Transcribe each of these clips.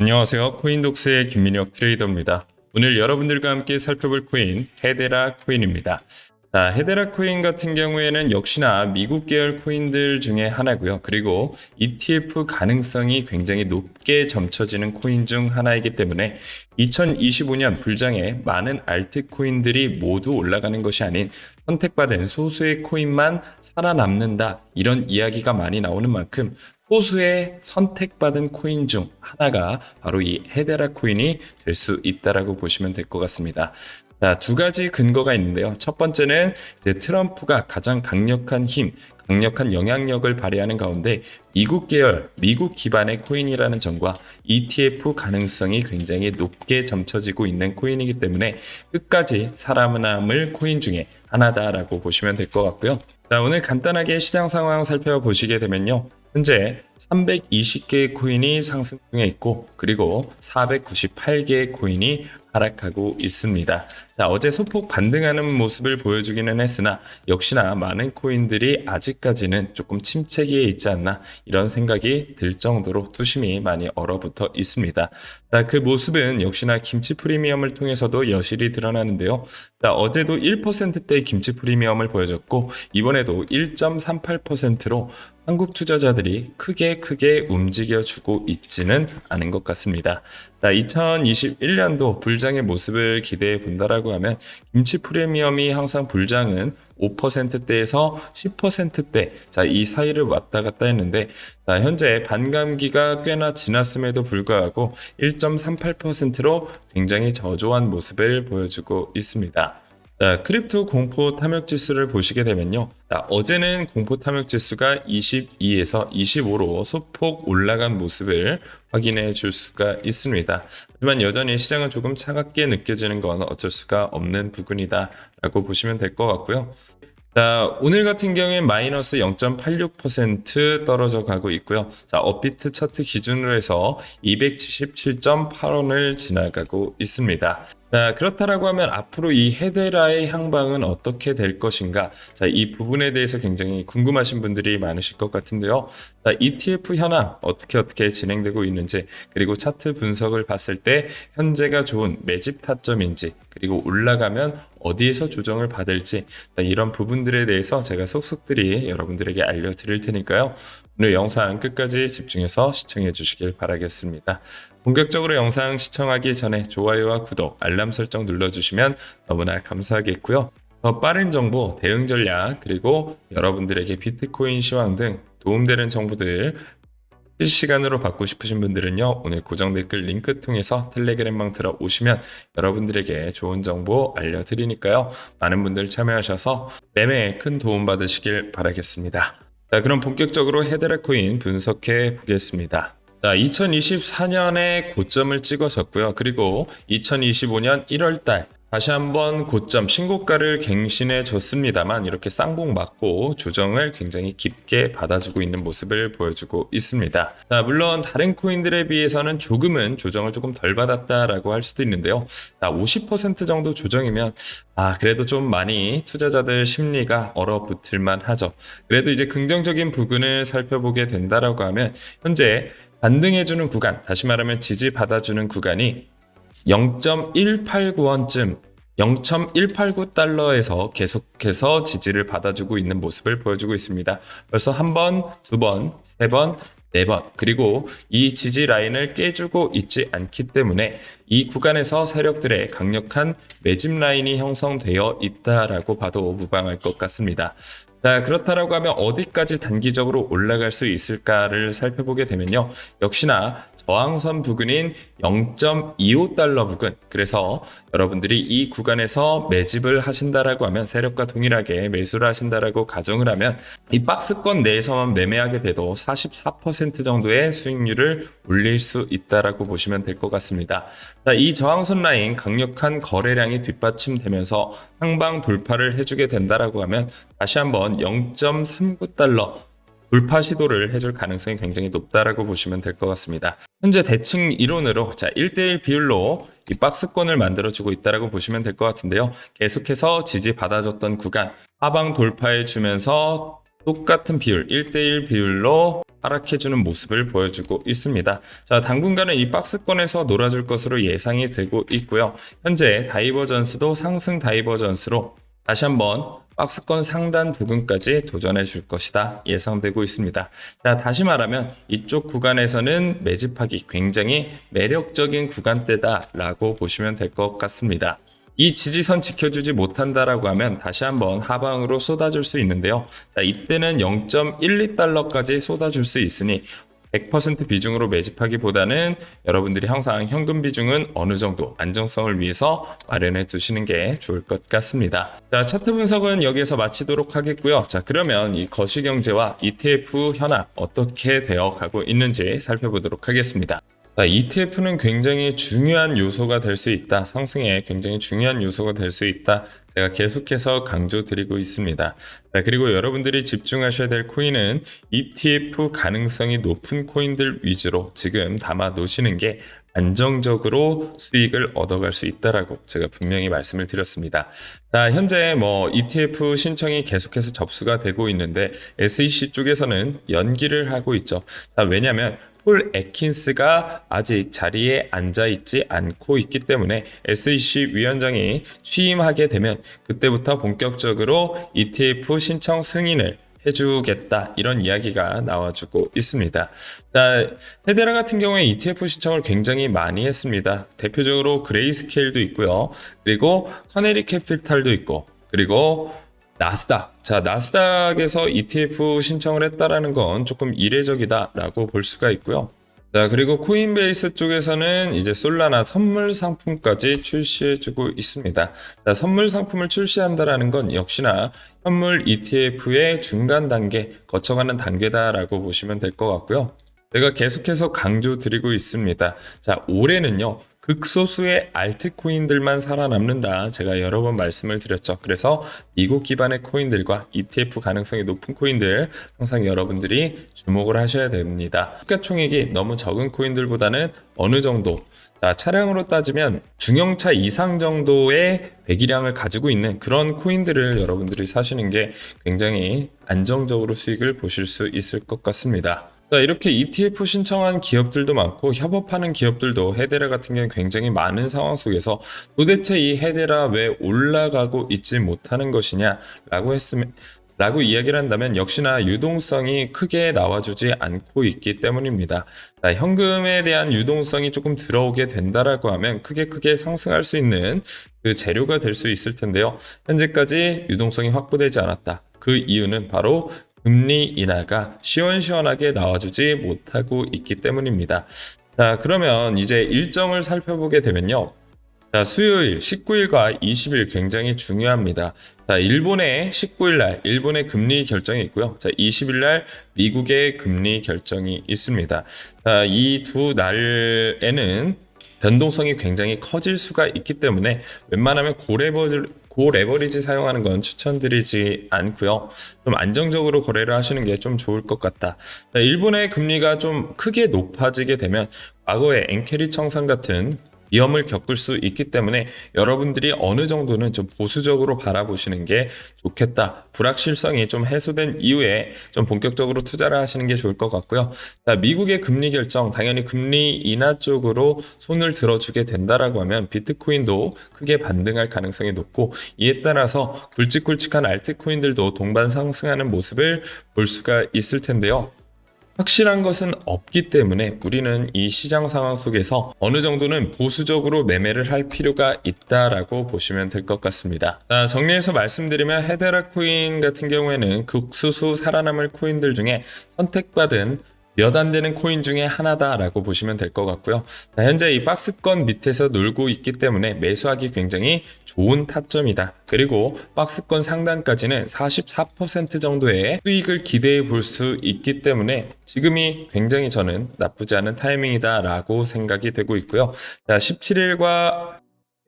안녕하세요. 코인독스의 김민혁 트레이더입니다. 오늘 여러분들과 함께 살펴볼 코인 헤데라 코인입니다. 자, 헤데라 코인 같은 경우에는 역시나 미국 계열 코인들 중에 하나고요. 그리고 ETF 가능성이 굉장히 높게 점쳐지는 코인 중 하나이기 때문에 2025년 불장에 많은 알트 코인들이 모두 올라가는 것이 아닌 선택받은 소수의 코인만 살아남는다. 이런 이야기가 많이 나오는 만큼 소수의 선택받은 코인 중 하나가 바로 이 헤데라 코인이 될 수 있다라고 보시면 될 것 같습니다. 자, 두 가지 근거가 있는데요. 첫 번째는 트럼프가 가장 강력한 힘, 강력한 영향력을 발휘하는 가운데 미국 계열, 미국 기반의 코인이라는 점과 ETF 가능성이 굉장히 높게 점쳐지고 있는 코인이기 때문에 끝까지 살아남을 코인 중에 하나다라고 보시면 될 것 같고요. 자, 오늘 간단하게 시장 상황 살펴보시게 되면요. 현재 320개의 코인이 상승 중에 있고 그리고 498개의 코인이 하락하고 있습니다. 자, 어제 소폭 반등하는 모습을 보여주기는 했으나 역시나 많은 코인들이 아직까지는 조금 침체기에 있지 않나 이런 생각이 들 정도로 투심이 많이 얼어붙어 있습니다. 자, 그 모습은 역시나 김치 프리미엄을 통해서도 여실히 드러나는데요. 자, 어제도 1%대 김치 프리미엄을 보여줬고 이번에도 1.38%로 한국 투자자들이 크게 크게 움직여주고 있지는 않은 것 같습니다. 자, 2021년도 불장의 모습을 기대해 본다라고 하면 김치 프리미엄이 항상 불장은 5%대에서 10%대 자, 이 사이를 왔다 갔다 했는데 자, 현재 반감기가 꽤나 지났음에도 불구하고 1.38%로 굉장히 저조한 모습을 보여주고 있습니다. 자, 크립토 공포 탐욕 지수를 보시게 되면요. 자, 어제는 공포 탐욕 지수가 22에서 25로 소폭 올라간 모습을 확인해 줄 수가 있습니다. 하지만 여전히 시장은 조금 차갑게 느껴지는 건 어쩔 수가 없는 부분이다라고 보시면 될 것 같고요. 자, 오늘 같은 경우엔 마이너스 0.86% 떨어져 가고 있고요. 자, 업비트 차트 기준으로 해서 277.8원을 지나가고 있습니다. 자, 그렇다라고 하면 앞으로 이 헤데라의 향방은 어떻게 될 것인가? 자, 이 부분에 대해서 굉장히 궁금하신 분들이 많으실 것 같은데요. 자, ETF 현황 어떻게 어떻게 진행되고 있는지, 그리고 차트 분석을 봤을 때 현재가 좋은 매집 타점인지, 그리고 올라가면 어디에서 조정을 받을지, 자, 이런 부분들에 대해서 제가 속속들이 여러분들에게 알려드릴 테니까요. 오늘 영상 끝까지 집중해서 시청해 주시길 바라겠습니다. 본격적으로 영상 시청하기 전에 좋아요와 구독, 알람 설정 눌러주시면 너무나 감사하겠고요. 더 빠른 정보, 대응 전략, 그리고 여러분들에게 비트코인 시황 등 도움되는 정보들 실시간으로 받고 싶으신 분들은요, 오늘 고정 댓글 링크 통해서 텔레그램방 들어오시면 여러분들에게 좋은 정보 알려드리니까요. 많은 분들 참여하셔서 매매에 큰 도움 받으시길 바라겠습니다. 자, 그럼 본격적으로 헤드라 코인 분석해 보겠습니다. 자, 2024년에 고점을 찍어섰고요. 그리고 2025년 1월 달 다시 한번 고점 신고가를 갱신해 줬습니다만 이렇게 쌍봉 맞고 조정을 굉장히 깊게 받아주고 있는 모습을 보여주고 있습니다. 자, 물론 다른 코인들에 비해서는 조금은 조정을 조금 덜 받았다라고 할 수도 있는데요. 자, 50% 정도 조정이면 아, 그래도 좀 많이 투자자들 심리가 얼어붙을만 하죠. 그래도 이제 긍정적인 부분을 살펴보게 된다라고 하면 현재 반등해주는 구간, 다시 말하면 지지 받아주는 구간이 0.189원쯤 0.189달러에서 계속해서 지지를 받아주고 있는 모습을 보여주고 있습니다. 벌써 한 번, 두 번, 세 번, 네 번, 그리고 이 지지 라인을 깨주고 있지 않기 때문에 이 구간에서 세력들의 강력한 매집 라인이 형성되어 있다라고 봐도 무방할 것 같습니다. 자, 그렇다라고 하면 어디까지 단기적으로 올라갈 수 있을까를 살펴보게 되면요. 역시나 저항선 부근인 0.25달러 부근. 그래서 여러분들이 이 구간에서 매집을 하신다라고 하면 세력과 동일하게 매수를 하신다라고 가정을 하면 이 박스권 내에서만 매매하게 돼도 44% 정도의 수익률을 올릴 수 있다라고 보시면 될 것 같습니다. 자, 이 저항선 라인 강력한 거래량이 뒷받침되면서 상방 돌파를 해주게 된다라고 하면 다시 한번 0.39달러 돌파 시도를 해줄 가능성이 굉장히 높다라고 보시면 될 것 같습니다. 현재 대칭 이론으로 자 1대1 비율로 이 박스권을 만들어주고 있다라고 보시면 될 것 같은데요. 계속해서 지지 받아줬던 구간 하방 돌파해 주면서 똑같은 비율 1대1 비율로 하락해주는 모습을 보여주고 있습니다. 자, 당분간은 이 박스권에서 놀아줄 것으로 예상이 되고 있고요. 현재 다이버전스도 상승 다이버전스로 다시 한번 박스권 상단 부근까지 도전해 줄 것이다 예상되고 있습니다. 자, 다시 말하면 이쪽 구간에서는 매집하기 굉장히 매력적인 구간대다라고 보시면 될 것 같습니다. 이 지지선 지켜주지 못한다라고 하면 다시 한번 하방으로 쏟아줄 수 있는데요. 자, 이때는 0.12달러까지 쏟아줄 수 있으니 100% 비중으로 매집하기보다는 여러분들이 항상 현금 비중은 어느 정도 안정성을 위해서 마련해 두시는 게 좋을 것 같습니다. 자, 차트 분석은 여기에서 마치도록 하겠고요. 자, 그러면 이 거시경제와 ETF 현황 어떻게 되어 가고 있는지 살펴보도록 하겠습니다. 자, ETF는 굉장히 중요한 요소가 될 수 있다. 상승에 굉장히 중요한 요소가 될 수 있다. 제가 계속해서 강조드리고 있습니다. 자, 그리고 여러분들이 집중하셔야 될 코인은 ETF 가능성이 높은 코인들 위주로 지금 담아 놓으시는 게 안정적으로 수익을 얻어갈 수 있다라고 제가 분명히 말씀을 드렸습니다. 자, 현재 뭐 ETF 신청이 계속해서 접수가 되고 있는데 SEC 쪽에서는 연기를 하고 있죠. 자, 왜냐하면 폴 애킨스가 아직 자리에 앉아 있지 않고 있기 때문에 SEC 위원장이 취임하게 되면 그때부터 본격적으로 ETF 신청 승인을 해주겠다 이런 이야기가 나와주고 있습니다. 자, 헤데라 같은 경우에 ETF 신청을 굉장히 많이 했습니다. 대표적으로 그레이스케일도 있고요. 그리고 커네리 캐피탈도 있고 그리고 나스닥. 자, 나스닥에서 ETF 신청을 했다라는 건 조금 이례적이다라고 볼 수가 있고요. 자, 그리고 코인베이스 쪽에서는 이제 솔라나 선물 상품까지 출시해주고 있습니다. 자, 선물 상품을 출시한다라는 건 역시나 현물 ETF의 중간 단계, 거쳐가는 단계다라고 보시면 될 것 같고요. 제가 계속해서 강조드리고 있습니다. 자, 올해는요, 극소수의 알트코인들만 살아남는다. 제가 여러 번 말씀을 드렸죠. 그래서 미국 기반의 코인들과 ETF 가능성이 높은 코인들 항상 여러분들이 주목을 하셔야 됩니다. 시가총액이 너무 적은 코인들보다는 어느 정도 자, 차량으로 따지면 중형차 이상 정도의 배기량을 가지고 있는 그런 코인들을 여러분들이 사시는 게 굉장히 안정적으로 수익을 보실 수 있을 것 같습니다. 자, 이렇게 ETF 신청한 기업들도 많고 협업하는 기업들도 헤데라 같은 경우는 굉장히 많은 상황 속에서 도대체 이 헤데라 왜 올라가고 있지 못하는 것이냐라고 했으면 라고 이야기를 한다면 역시나 유동성이 크게 나와주지 않고 있기 때문입니다. 자, 현금에 대한 유동성이 조금 들어오게 된다라고 하면 크게 크게 상승할 수 있는 그 재료가 될 수 있을 텐데요. 현재까지 유동성이 확보되지 않았다. 그 이유는 바로 금리 인하가 시원시원하게 나와주지 못하고 있기 때문입니다. 자, 그러면 이제 일정을 살펴보게 되면요. 자, 수요일 19일과 20일 굉장히 중요합니다. 자, 일본의 19일 날 일본의 금리 결정이 있고요. 자, 20일 날 미국의 금리 결정이 있습니다. 자, 이 두 날에는 변동성이 굉장히 커질 수가 있기 때문에 웬만하면 고레버리, 고레버리지 사용하는 건 추천드리지 않고요. 좀 안정적으로 거래를 하시는 게 좀 좋을 것 같다. 자, 일본의 금리가 좀 크게 높아지게 되면 과거의 엔케리 청산 같은 위험을 겪을 수 있기 때문에 여러분들이 어느 정도는 좀 보수적으로 바라보시는 게 좋겠다. 불확실성이 좀 해소된 이후에 좀 본격적으로 투자를 하시는 게 좋을 것 같고요. 자, 미국의 금리 결정, 당연히 금리 인하 쪽으로 손을 들어주게 된다라고 하면 비트코인도 크게 반등할 가능성이 높고 이에 따라서 굵직굵직한 알트코인들도 동반 상승하는 모습을 볼 수가 있을 텐데요. 확실한 것은 없기 때문에 우리는 이 시장 상황 속에서 어느 정도는 보수적으로 매매를 할 필요가 있다라고 보시면 될 것 같습니다. 자, 정리해서 말씀드리면 헤데라 코인 같은 경우에는 극소수 살아남을 코인들 중에 선택받은 몇 안 되는 코인 중에 하나다라고 보시면 될 것 같고요. 자, 현재 이 박스권 밑에서 놀고 있기 때문에 매수하기 굉장히 좋은 타점이다. 그리고 박스권 상단까지는 44% 정도의 수익을 기대해 볼 수 있기 때문에 지금이 굉장히 저는 나쁘지 않은 타이밍이다라고 생각이 되고 있고요. 자, 17일과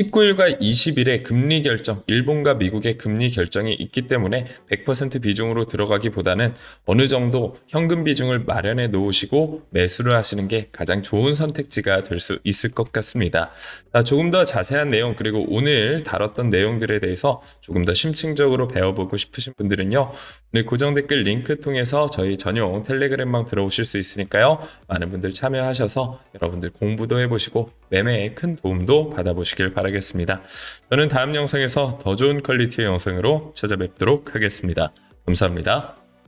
19일과 20일에 금리 결정, 일본과 미국의 금리 결정이 있기 때문에 100% 비중으로 들어가기보다는 어느 정도 현금 비중을 마련해 놓으시고 매수를 하시는 게 가장 좋은 선택지가 될 수 있을 것 같습니다. 자, 조금 더 자세한 내용 그리고 오늘 다뤘던 내용들에 대해서 조금 더 심층적으로 배워보고 싶으신 분들은요. 오늘 고정 댓글 링크 통해서 저희 전용 텔레그램방 들어오실 수 있으니까요. 많은 분들 참여하셔서 여러분들 공부도 해보시고 매매에 큰 도움도 받아보시길 바라겠습니다. 저는 다음 영상에서 더 좋은 퀄리티의 영상으로 찾아뵙도록 하겠습니다. 감사합니다.